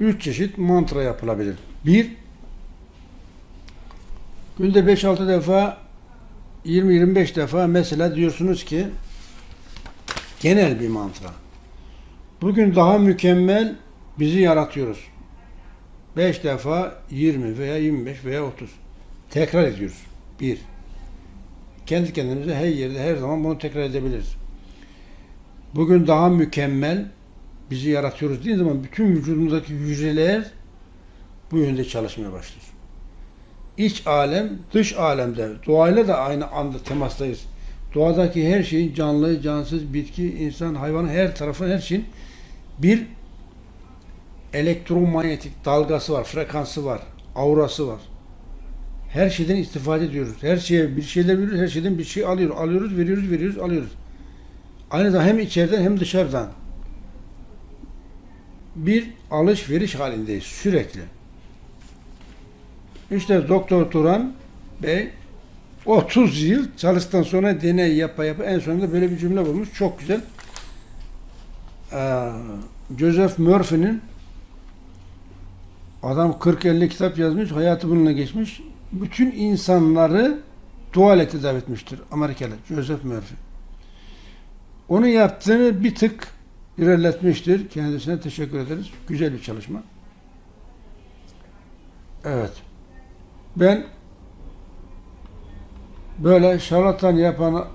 üç çeşit mantra yapılabilir. Bir, günde 5-6 defa 20-25 defa mesela diyorsunuz ki genel bir mantra. Bugün daha mükemmel bizi yaratıyoruz. 5 defa 20 veya 25 veya 30 tekrar ediyoruz. Bir. Kendi kendimize her yerde her zaman bunu tekrar edebiliriz. Bugün daha mükemmel bizi yaratıyoruz dediğin zaman bütün vücudumuzdaki hücreler bu yönde çalışmaya başlıyor. İç alem, dış alemde, doğayla da aynı anda temastayız. Doğadaki her şeyin canlı, cansız, bitki, insan, hayvan her tarafın her şeyin bir elektromanyetik dalgası var, frekansı var, aurası var. Her şeyden istifade ediyoruz. Her şeye bir şeyler veriyoruz, her şeyden bir şey alıyoruz. Alıyoruz, veriyoruz, veriyoruz, alıyoruz. Aynı zamanda hem içeriden hem dışarıdan. Bir alışveriş halindeyiz sürekli. İşte Doktor Turan Bey 30 yıl çalıştıktan sonra deney yapa yapa en sonunda böyle bir cümle bulmuş. Çok güzel. Ee, Joseph Murphy'nin adam 40-50 kitap yazmış, hayatı bununla geçmiş. Bütün insanları tuvalete tedavi etmiştir Amerikalı Joseph Murphy. Onu yaptığını bir tık ilerletmiştir. Kendisine teşekkür ederiz. Güzel bir çalışma. Evet. Ben böyle şarlatan yapan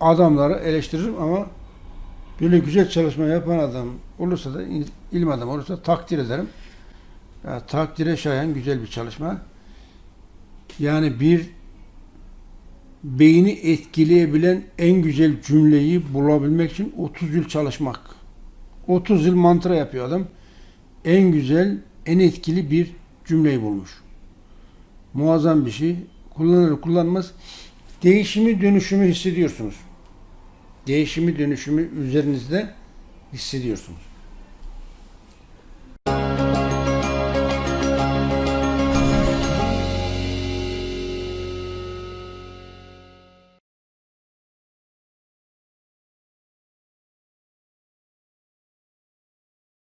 adamları eleştiririm ama böyle güzel çalışma yapan adam olursa da ilim adamı olursa takdir ederim. Ya, takdire şayan güzel bir çalışma. Yani bir beyni etkileyebilen en güzel cümleyi bulabilmek için 30 yıl çalışmak. 30 yıl mantra yapıyor adam. En güzel, en etkili bir cümleyi bulmuş. Muazzam bir şey. Kullanır kullanmaz. Değişimi dönüşümü hissediyorsunuz. Değişimi dönüşümü üzerinizde hissediyorsunuz.